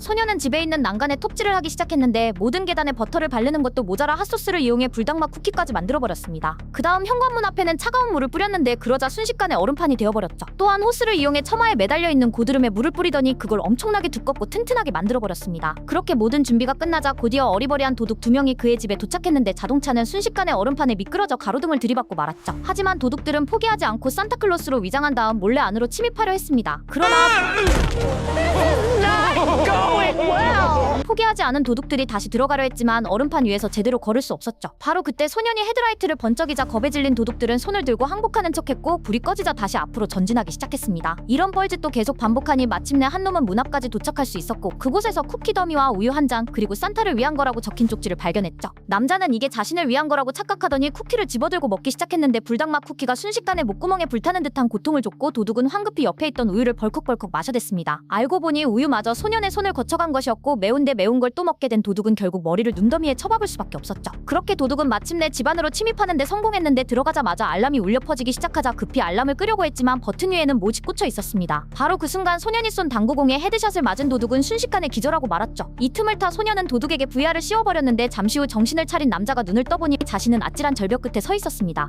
소녀는 집에 있는 난간에 톱질을 하기 시작했는데 모든 계단에 버터를 바르는 것도 모자라 핫소스를 이용해 불닭맛 쿠키까지 만들어버렸습니다. 그 다음 현관문 앞에는 차가운 물을 뿌렸는데 그러자 순식간에 얼음판이 되어버렸죠. 또한 호스를 이용해 처마에 매달려 있는 고드름에 물을 뿌리더니 그걸 엄청나게 두껍고 튼튼하게 만들어버렸습니다. 그렇게 모든 준비가 끝나자 곧이어 어리버리한 도둑 두 명이 그의 집에 도착했는데 자동차는 순식간에 얼음판에 미끄러져 가로등을 들이받고 말았죠. 하지만 도둑들은 포기하지 않고 산타클로스로 위장한 다음 몰래 안으로 침입하려 했습니다. 그러나 포기하지 않은 도둑들이 다시 들어가려 했지만 얼음판 위에서 제대로 걸을 수 없었죠. 바로 그때 소년이 헤드라이트를 번쩍이자 겁에 질린 도둑들은 손을 들고 항복하는 척했고 불이 꺼지자 다시 앞으로 전진하기 시작했습니다. 이런 뻘짓도 계속 반복하니 마침내 한 놈은 문 앞까지 도착할 수 있었고 그곳에서 쿠키 더미와 우유 한잔 그리고 산타를 위한 거라고 적힌 쪽지를 발견했죠. 남자는 이게 자신을 위한 거라고 착각하더니 쿠키를 집어들고 먹기 시작했는데 불닭맛 쿠키가 순식간에 목구멍에 불타는 듯한 고통을 줬고 도둑은 황급히 옆에 있던 우유를 벌컥벌컥 마셔댔습니다. 알고 보니 우유마저 소년의 손을 거쳐간 것이었고 매운데 매운 걸 또 먹게 된 도둑은 결국 머리를 눈더미에 쳐박을 수밖에 없었죠. 그렇게 도둑은 마침내 집 안으로 침입하는데 성공했는데 들어가자마자 알람이 울려 퍼지기 시작하자 급히 알람을 끄려고 했지만 버튼 위에는 못이 꽂혀 있었습니다. 바로 그 순간 소년이 쏜 당구공에 헤드샷을 맞은 도둑은 순식간에 기절하고 말았죠. 이 틈을 타 소년은 도둑에게 VR을 씌워버렸는데 잠시 후 정신을 차린 남자가 눈을 떠보니 자신은 아찔한 절벽 끝에 서 있었습니다.